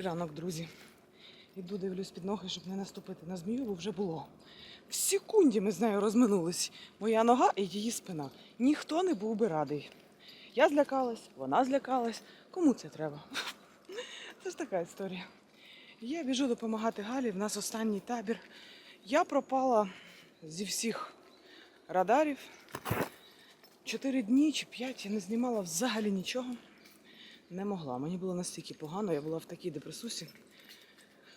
Добрий ранок, друзі. Іду, дивлюсь під ноги, щоб не наступити на змію, бо вже було. В секунді ми з нею розминулись. Моя нога і її спина. Ніхто не був би радий. Я злякалась, вона злякалась. Кому це треба? Це ж така історія. Я біжу допомагати Галі. В нас останній табір. Я пропала зі всіх радарів. Чотири дні чи п'ять я не знімала взагалі нічого. Не могла. Мені було настільки погано, я була в такій депресусі.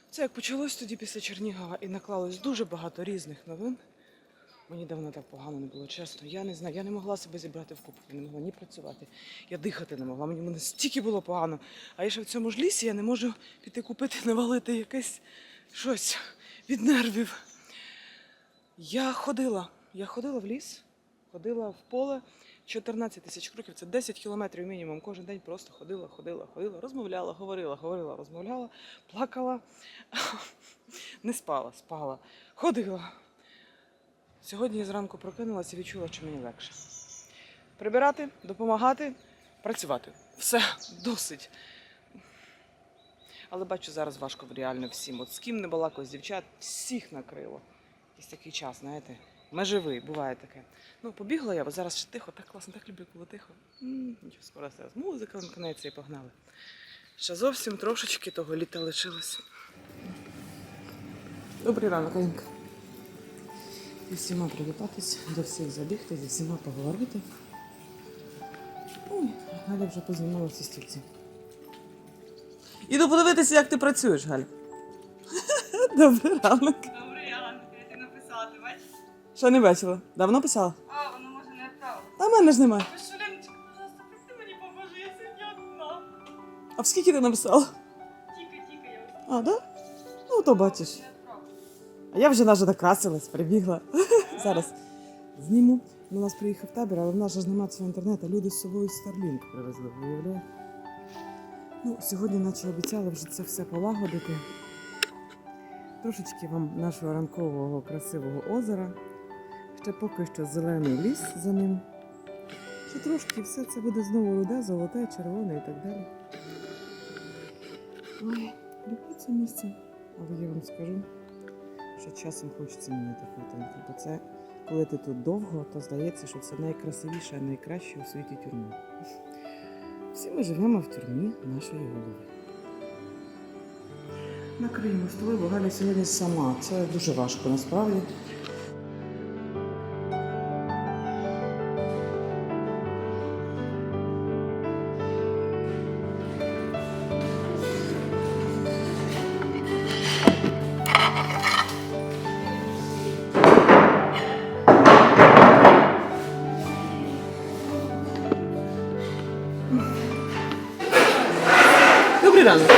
Це як почалось тоді після Чернігова і наклалось дуже багато різних новин. Мені давно так погано не було, чесно. Я не знаю, я не могла себе зібрати в купу, я не могла ні працювати. Я дихати не могла. Мені настільки було погано. А я ще в цьому ж лісі я не можу піти купити, навалити якесь щось від нервів. Я ходила. Я ходила в ліс, ходила в поле. 14 тисяч кроків це 10 кілометрів мінімум. Кожен день просто ходила, ходила, ходила, розмовляла, говорила, говорила, розмовляла, плакала, не спала, спала, ходила. Сьогодні я зранку прокинулася і відчула, що мені легше. Прибирати, допомагати, працювати. Все, досить. Але бачу, зараз важко реально всім. От з ким не балакаю, з дівчат, всіх накрило. Якийсь такий час, знаєте, межевий, буває таке. Ну, побігла я, бо зараз ще тихо, так класно, так люблю, коли тихо. Нічого, скоро все. Музика вимкнеться і погнали. Ще зовсім трошечки того літа лишилось. Добрий ранок, Анька. Зі всіма привітатись, до всіх забігти, зі всіма поговорити. Ой, Галя вже познімала всі стільці. Іду подивитися, як ти працюєш, ранок. Добрий ранок, Що не бачила? Давно писала? А, воно може не відправило. Та в мене ж немає. Ви пожалуйста, прости мені поможи, я сьогодні одна. А в скільки ти написала? Тільки, тільки я ось А, да? Ну, то бачиш. не. А я вже навіть накрасилась, прибігла. Зараз зніму. У нас приїхав табір, але в нас же ж немає цього інтернету. Люди з собою Starlink привезли, виявляєте? Ну, сьогодні, наче обіцяли вже це все полагодити. Трошечки вам нашого ранкового красивого озера. Ще поки що зелений ліс за ним. Ще трошки все це буде знову руде, золоте, червоне і так далі. Ой, люблю це місце, але я вам скажу що часом хочеться міняти хатинку. Бо це, коли ти тут довго, то здається, що це найкрасивіша, найкраще у світі тюрма. Всі ми живемо в тюрмі нашої голови. Накриємо столи, бо Галя сьогодні сама. Це дуже важко насправді. Добрий ранок.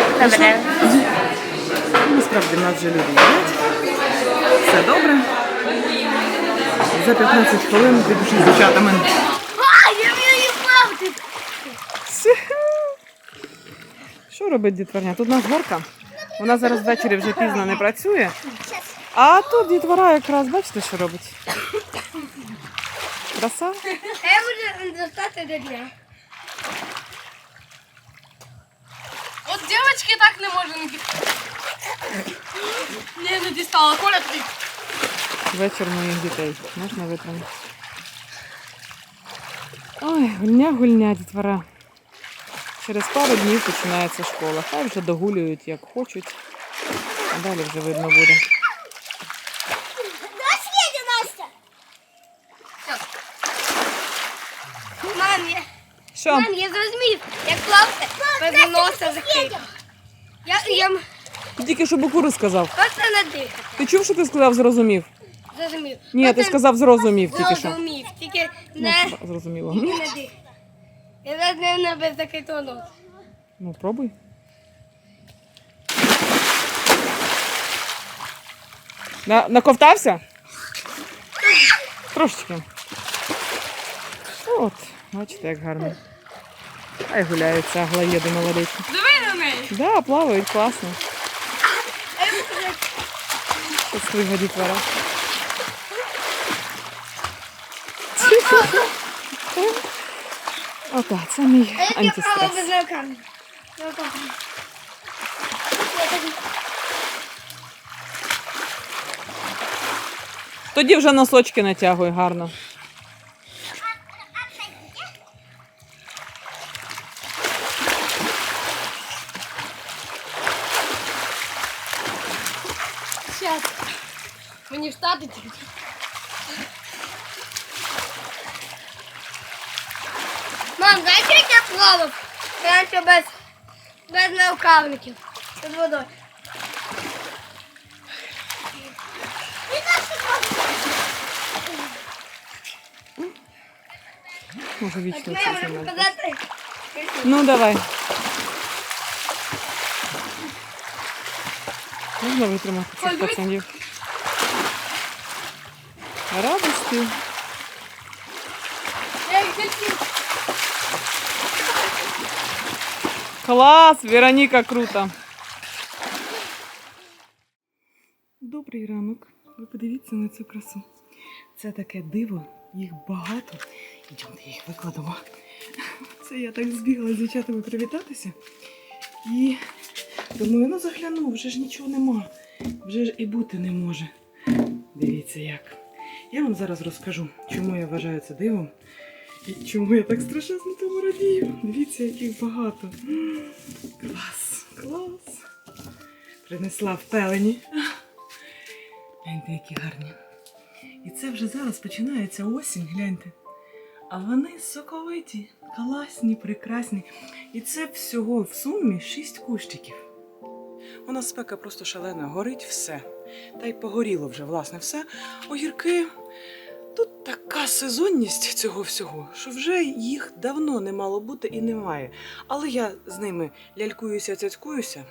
Насправді в нас вже люди їдять. Все добре. За 15 хвилин піду з дівчатами. А, я вмію плавати. Що робить дітворня? Тут у нас горка. Вона зараз ввечері вже пізно не працює. А тут дітвора якраз, бачите, що робить? Краса. Я буду достати до дня. От дівчатки так не можуть. Не, не дістала. Коля, ти. Вечір моїх дітей. Можна витримати. Ой, гульня, гульня, дітвора. Через пару днів починається школа. Хай вже догулюють як хочуть. А далі вже видно буде. Съедем, Настя. Мам, я, Що? мам, я зрозумів, як плавати без носа закрити. Я, я Ти тільки що Букуру сказав. просто надихати. Ти чув, що ти сказав зрозумів? Зрозумів. Ні, ти Просто сказав зрозумів тільки що. Зрозумів, тільки Ну, не, зрозуміло. тільки не. Я зараз не на без закритого носа. Ну, пробуй. На, наковтався? Трошечки. От, бачите, як гарно. Хай гуляються аглоєди малолітні. Диви на неї. Да, плавають класно. Щаслива дітвора. Ота, це мій А антистрес. Руками. Тоді вже носочки натягуй гарно. Сейчас. Мені встати тільки. Мам, знаєш, як я плавав? Раніше без, без наукавників. Під водою. Може Так вічно я це можу знімати. показати. Ну давай. Можна витримати цих пацанів. Радості. Клас, Вероніка круто. Добрий ранок. Ви подивіться на цю красу. Це таке диво, їх багато. Йдемте, їх викладемо. Це я так збігла з дівчатами привітатися. І думаю, ну загляну, вже ж нічого нема. Вже ж і бути не може. Дивіться як. Я вам зараз розкажу, чому я вважаю це дивом. І чому я так страшенно тому радію. Дивіться, яких багато. Клас, клас. Принесла в пелені. Гляньте, які гарні. І це вже зараз починається осінь, гляньте. А вони соковиті, класні, прекрасні. І це всього в сумі шість кущиків. У нас спека просто шалена, горить все. Та й погоріло вже, власне, все. Огірки. Тут така сезонність цього всього, що вже їх давно не мало бути і немає. Але я з ними лялькуюся, цяцькуюся.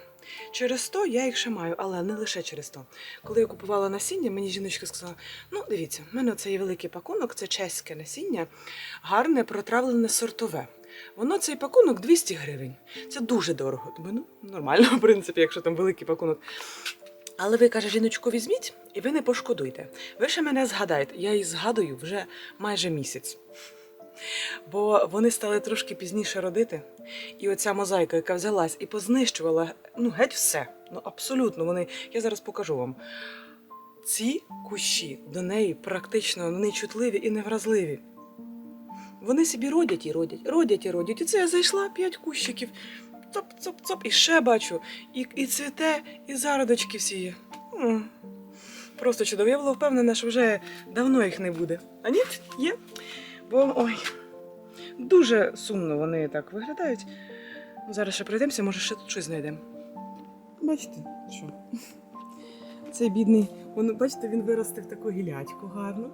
Через то я їх ще маю, але не лише через то. Коли я купувала насіння, мені жіночка сказала: ну, дивіться, в мене це є великий пакунок, це чеське насіння, гарне, протравлене сортове. Воно цей пакунок 200 гривень. Це дуже дорого. Думаю, ну, нормально, в принципі, якщо там великий пакунок. Але ви каже, жіночку, візьміть, і ви не пошкодуйте. Ви ще мене згадаєте. Я її згадую вже майже місяць. Бо вони стали трошки пізніше родити. І оця мозаїка, яка взялась і познищувала ну, геть все. Ну, абсолютно. Вони, я зараз покажу вам. Ці кущі до неї практично нечутливі і невразливі. Вони собі родять і родять, родять і родять. І це я зайшла п'ять кущиків. Цоп-цоп-цоп, і ще бачу. І, і цвіте, і зародочки всі є. Просто чудово. Я була впевнена, що вже давно їх не буде. А ні, є. Бо ой, дуже сумно вони так виглядають. Зараз ще пройдемося, може ще тут щось знайдемо. Бачите, що? Цей бідний, він, бачите, він виростив таку гілячку гарну.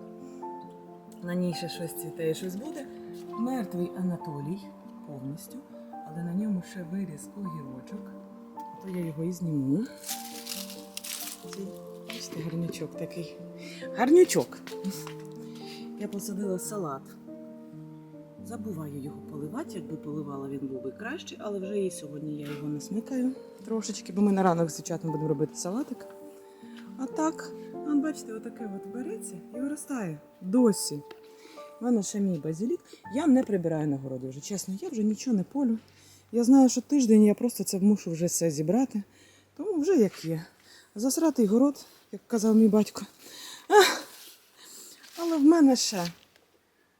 На ній ще щось цвіте і щось буде. Мертвий Анатолій повністю, але на ньому ще виріс огірочок. То я його і зніму. Бачите, гарнючок такий. Гарнючок. Я посадила салат. Забуваю його поливати, якби поливала, він був би краще, але вже і сьогодні я його насмикаю трошечки, бо ми на ранок з дівчатами будемо робити салатик. А так, бачите, отаке от береться і виростає досі. У мене ще мій базилік. Я не прибираю на городі вже, чесно, я вже нічого не полю. Я знаю, що тиждень я просто це мушу вже все зібрати. Тому вже як є. Засратий город, як казав мій батько. Ах! Але в мене ще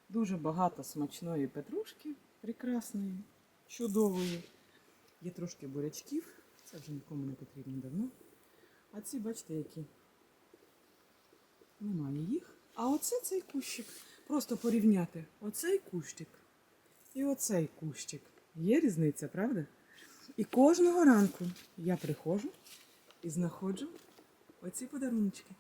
дуже багато смачної петрушки, прекрасної, чудової. Є трошки бурячків, це вже нікому не потрібно давно. А ці, бачите, які немає їх. А оце цей кущик. Просто порівняти оцей кущик і оцей кущик. Є різниця, правда? І кожного ранку я приходжу і знаходжу оці подаруночки.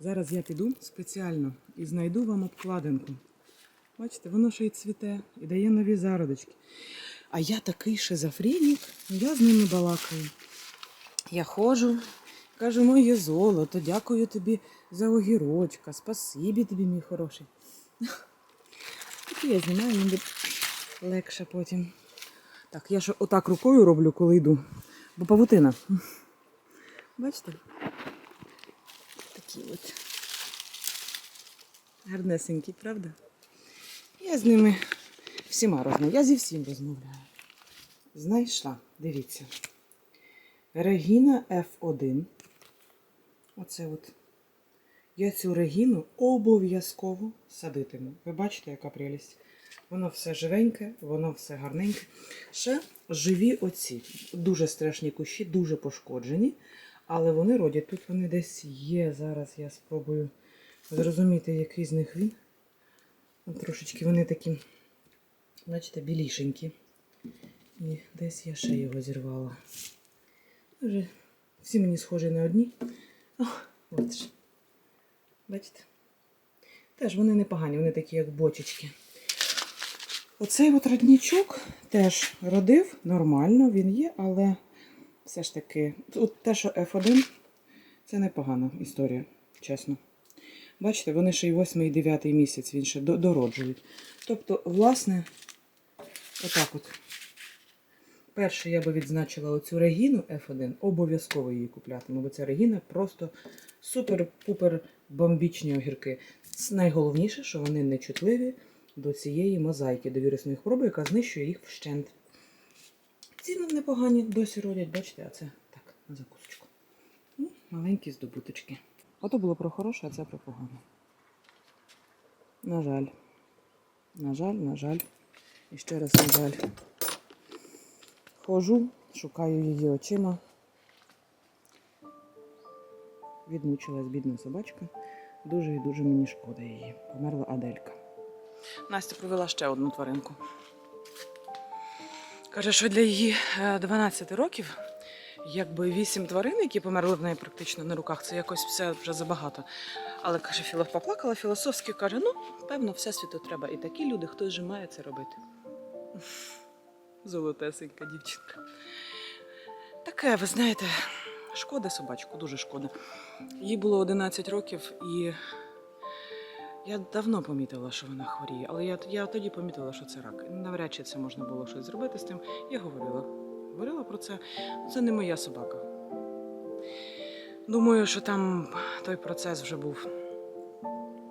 Зараз я піду спеціально і знайду вам обкладинку. Бачите, воно ще й цвіте і дає нові зародочки. А я такий шизофренік, я з ними балакаю. Я ходжу, кажу, моє золото, дякую тобі за огірочка, спасибі тобі, мій хороший. Я знімаю, мені легше потім. Так, я ж отак рукою роблю, коли йду. Бо павутина. Бачите? Такі от. Гарнесенькі, правда? Я з ними всіма розмовляю. Я зі всім розмовляю. Знайшла, дивіться. Регіна F1. Оце от. Я цю регіну обов'язково садитиму. Ви бачите, яка прелість? Воно все живеньке, воно все гарненьке. Ще живі оці. Дуже страшні кущі, дуже пошкоджені. Але вони родять. Тут вони десь є. Зараз я спробую зрозуміти, який з них він. Трошечки вони такі, бачите, білішенькі. І десь я ще його зірвала. Вже всі мені схожі на одні. О, от. Бачите? Теж вони непогані, вони такі, як бочечки. Оцей от роднічок теж родив нормально, він є, але все ж таки, от те, що F1, це непогана історія, чесно. Бачите, вони ще й 8 і 9 місяць він ще дороджують. Тобто, власне, отак от. Перше я би відзначила оцю регіну F1, обов'язково її куплятиму, бо ця регіна просто супер-пупер бомбічні огірки. Найголовніше, що вони не чутливі до цієї мозаїки, до вірусної хвороби, яка знищує їх вщент. Ціни непогані, досі родять, бачите, а це так, на закусочку. Ну, маленькі здобуточки. Ото було про хороше, а це про погане. На жаль. На жаль, на жаль. І ще раз на жаль. Хожу, шукаю її очима. Відмучилась бідна собачка. Дуже і дуже мені шкода її. Померла Аделька. Настя провела ще одну тваринку. Каже, що для її е, 12 років, якби 8 тварин, які померли в неї практично на руках, це якось все вже забагато. Але каже, філо поплакала філософськи, каже: ну, певно, всесвіту треба. І такі люди, хтось же має це робити. Золотесенька дівчинка. Таке, ви знаєте, шкода собачку, дуже шкода. Їй було 11 років, і я давно помітила, що вона хворіє, але я, я тоді помітила, що це рак. Навряд чи це можна було щось зробити з тим. Я говорила. Говорила про це. Це не моя собака. Думаю, що там той процес вже був.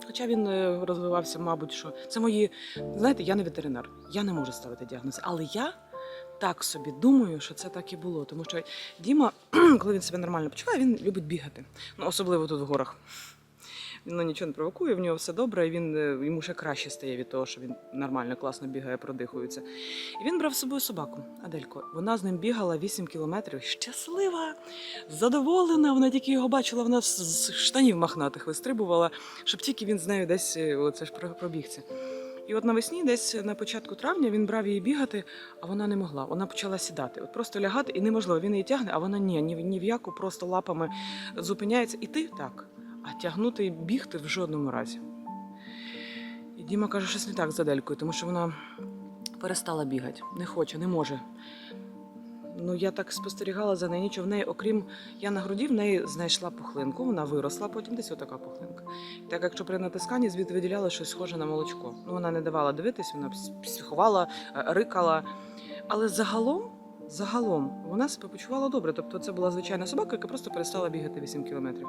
Хоча він е, розвивався, мабуть, що це мої. Знаєте, я не ветеринар, я не можу ставити діагноз. Але я так собі думаю, що це так і було. Тому що Діма, коли він себе нормально почуває, він любить бігати. Ну, особливо тут в горах. Ну, нічого не провокує, в нього все добре, і він е, йому ще краще стає від того, що він нормально, класно бігає, продихується. І він брав з собою собаку, Адельку. Вона з ним бігала 8 кілометрів. Щаслива, задоволена. Вона тільки його бачила, вона з- з штанів махнатих вистрибувала, щоб тільки він з нею десь е, оце ж пробігся. І от навесні, десь на початку травня, він брав її бігати, а вона не могла. Вона почала сідати. От просто лягати, і неможливо. Він її тягне, а вона ні, ні, ні в яку, просто лапами зупиняється. І ти так. А тягнути і бігти в жодному разі. І Діма каже, щось не так з Аделькою, тому що вона перестала бігати. Не хоче, не може. Ну, я так спостерігала за нею, нічого в неї, окрім я на груді, в неї знайшла пухлинку, вона виросла, потім десь отака пухлинка. Так якщо при натисканні звідти виділяло щось схоже на молочко. Ну, вона не давала дивитись, вона пс- психувала, е, рикала. Але загалом, загалом, вона себе почувала добре. Тобто це була звичайна собака, яка просто перестала бігати 8 кілометрів.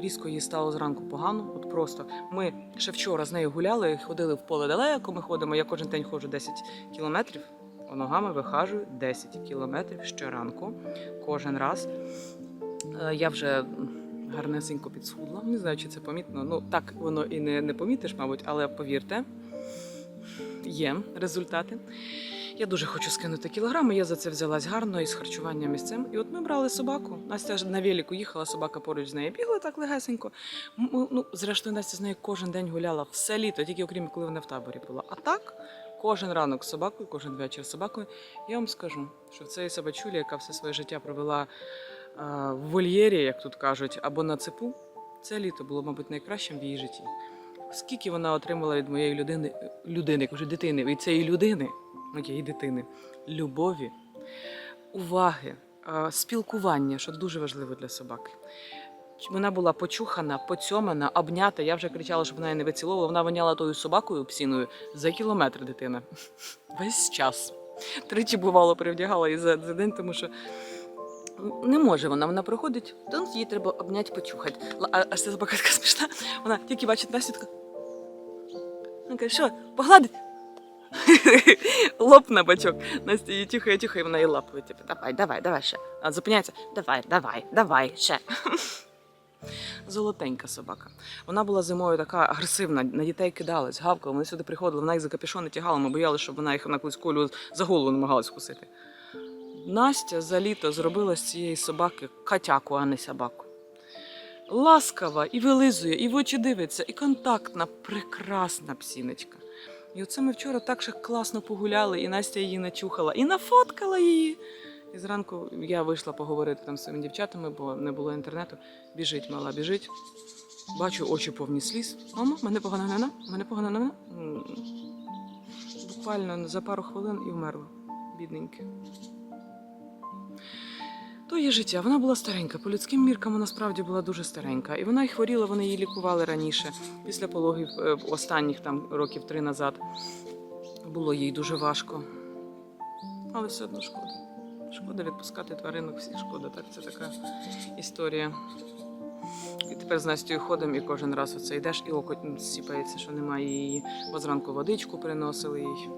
Різко їй стало зранку погано, от просто. Ми ще вчора з нею гуляли, ходили в поле далеко. Ми ходимо. Я кожен день ходжу 10 кілометрів. Ногами вихажую 10 кілометрів щоранку, кожен раз. Е, Я вже гарнесенько підсхудла. Не знаю, чи це помітно. Ну так воно і не, не помітиш, мабуть, але повірте, є результати. Я дуже хочу скинути кілограми. Я за це взялась гарно із харчуванням із цим. І от ми брали собаку. Настя на велику їхала, собака поруч з нею бігла так легесенько. М- Ну, зрештою, Настя з нею кожен день гуляла все літо, тільки окрім коли вона в таборі була. А так, кожен ранок з собакою, кожен вечір з собакою. Я вам скажу, що в цій собачулі, яка все своє життя провела а, в вольєрі, як тут кажуть, або на цепу, це літо було, мабуть, найкращим в її житті. Скільки вона отримала від моєї людини, людини, кажу, дитини, від цієї людини, моєї дитини, любові, уваги, спілкування, що дуже важливо для собаки. Вона була почухана, поцьомана, обнята. Я вже кричала, щоб вона її не виціловувала. Вона воняла тою собакою псіною за кілометр дитина. Весь час. Тричі бувало привдягала її за, за день, тому що не може вона. Вона приходить, то їй треба обняти, почухати. А, а собака така смішна. Вона тільки бачить Настю, Вона каже, що, погладить? Лоп на бачок. Настя її тюхає, тюхає, вона її лапає. Типу, давай, давай, давай ще. А зупиняється, давай, давай, давай, ще. Золотенька собака. Вона була зимою така агресивна, на дітей кидалась, гавкала. Вони сюди приходили, вона їх за капюшони тягала. Ми боялися, щоб вона їх на колись колю за голову намагалась вкусити. Настя за літо зробила з цієї собаки котяку, а не собаку. Ласкава і вилизує, і в очі дивиться, і контактна, прекрасна псіночка. І оце ми вчора так ще класно погуляли, і Настя її начухала, і нафоткала її. І зранку я вийшла поговорити там з своїми дівчатами, бо не було інтернету. Біжить, мала, біжить. Бачу, очі повні сліз. Мама, мене погана нена, мене погана нена. Буквально за пару хвилин і вмерла. Бідненьке. То є життя. Вона була старенька. По людським міркам вона справді була дуже старенька. І вона й хворіла, вони її лікували раніше, після пологів е, останніх там років три назад. Було їй дуже важко. Але все одно шкода. Шкода відпускати тваринок, всіх шкода. Так, це така історія. І тепер з Настю ходимо, і кожен раз оце йдеш, і око сіпається, що немає її. Бо зранку водичку приносили їй.